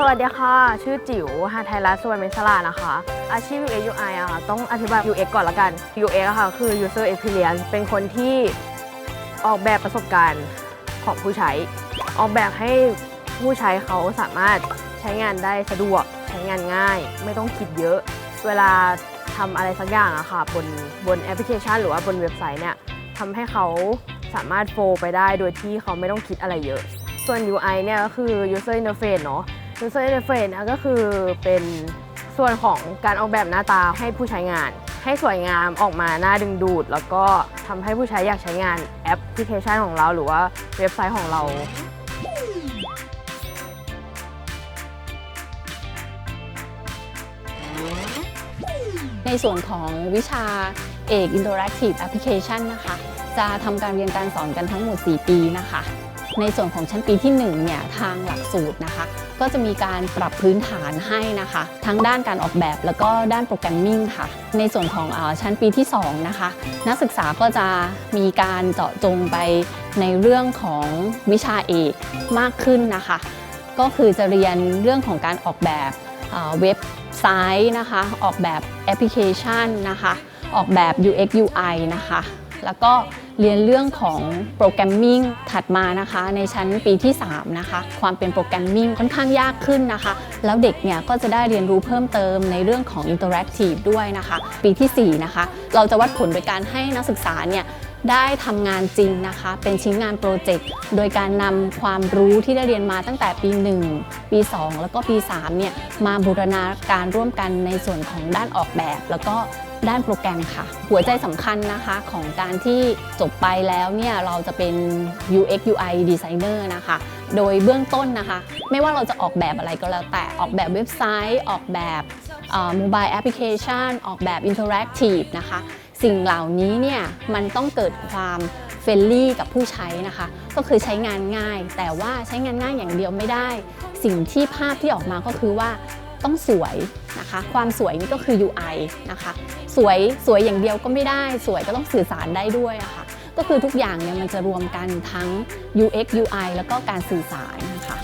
สวัสดีค่ะ ชื่อจิ๋วหาไทยรัฐสวนเมสลานะคะ อาชีพ UX UI อะค่ะ ต้องอธิบาย UX ก่อนละกัน UX อะค่ะคือ User Experience เป็นคนที่ออกแบบประสบการณ์ของผู้ใช้ ออกแบบให้ผู้ใช้เขาสามารถใช้งานได้สะดวก ใช้งานง่าย ไม่ต้องคิดเยอะ เวลาทำอะไรสักอย่างอะค่ะบนบนแอปพลิเคชัน หรือว่าบนเว็บไซต์เนี่ยทำให้เขาสามารถโฟลไปได้โดยที่เขาไม่ต้องคิดอะไรเยอะ ส่วน UI เนี่ยก็คือ user interface เนอะ user interface นะก็คือเป็นส่วนของการออกแบบหน้าตาให้ผู้ใช้งาน ให้สวยงามออกมาหน่าดึงดูด แล้วก็ทำให้ผู้ใช้อยากใช้งานแอปพลิเคชันของเรา หรือว่าเว็บไซต์ของเราในส่วนของวิชาเอก Interactive Application นะคะ จะทำการเรียนการสอนกันทั้งหมด 4 ปีนะคะ ในส่วนของชั้นปีที่ 1 เนี่ย ทางหลักสูตรนะคะ ก็จะมีการปรับพื้นฐานให้นะคะ ทั้งด้านการออกแบบแล้วก็ด้านโปรแกรมมิ่งค่ะ ในส่วนของอชั้นปีที่ 2 นะคะ นักศึกษาก็จะมีการเจาะจงไปในเรื่องของวิชาเอกมากขึ้นนะคะ ก็คือจะเรียนเรื่องของการออกแบบเว็บไซต์นะคะ ออกแบบแอปพลิเคชันนะคะ ออกแบบ UX UI นะคะ แล้วก็เรียนเรื่องของโปรแกรมมิ่งถัดมานะคะ ในชั้นปีที่ 3 นะคะ ความเป็นโปรแกรมมิ่งค่อนข้างยากขึ้นนะคะ แล้วเด็กเนี่ยก็จะได้เรียนรู้เพิ่มเติมในเรื่องของ Interactive ด้วยนะคะ ปีทีสี่ 4 นะคะ เราจะวัดผลโดยการให้นักศึกษาเนี่ยได้ทำงานจริงนะคะ เป็นชิ้นงานโปรเจกต์ โดยการนำความรู้ที่ได้เรียนมาตั้งแต่ปี 1 ปี 2 แล้วก็ปี3เนี่ยมาบูรณาการร่วมกันในส่วนของด้านออกแบบ แล้วก็ ด้านโปรแกรมค่ะ หัวใจสำคัญนะคะของการที่จบไปแล้วเนี่ยเราจะเป็น UX UI designer นะคะ โดยเบื้องต้นนะคะ ไม่ว่าเราจะออกแบบอะไรก็แล้วแต่ออกแบบเว็บไซต์ ออกแบบโมบายแอปพลิเคชันออกแบบ Interactive นะคะ สิ่งเหล่านี้เนี่ยมันต้องเกิดความเฟรนลี่กับผู้ใช้นะคะ ก็คือใช้งานง่าย แต่ว่าใช้งานง่ายอย่างเดียวไม่ได้ สิ่งที่ภาพที่ออกมาก็คือว่า ต้องสวยนะคะ ความสวยนี่ก็คือ UI นะคะ สวยสวยอย่างเดียวก็ไม่ได้ สวยก็ต้องสื่อสารได้ด้วยะค่ะ ก็คือทุกอย่างเนี่ยมันจะรวมกันทั้ง UX UI แล้วก็การสื่อสารนะคะ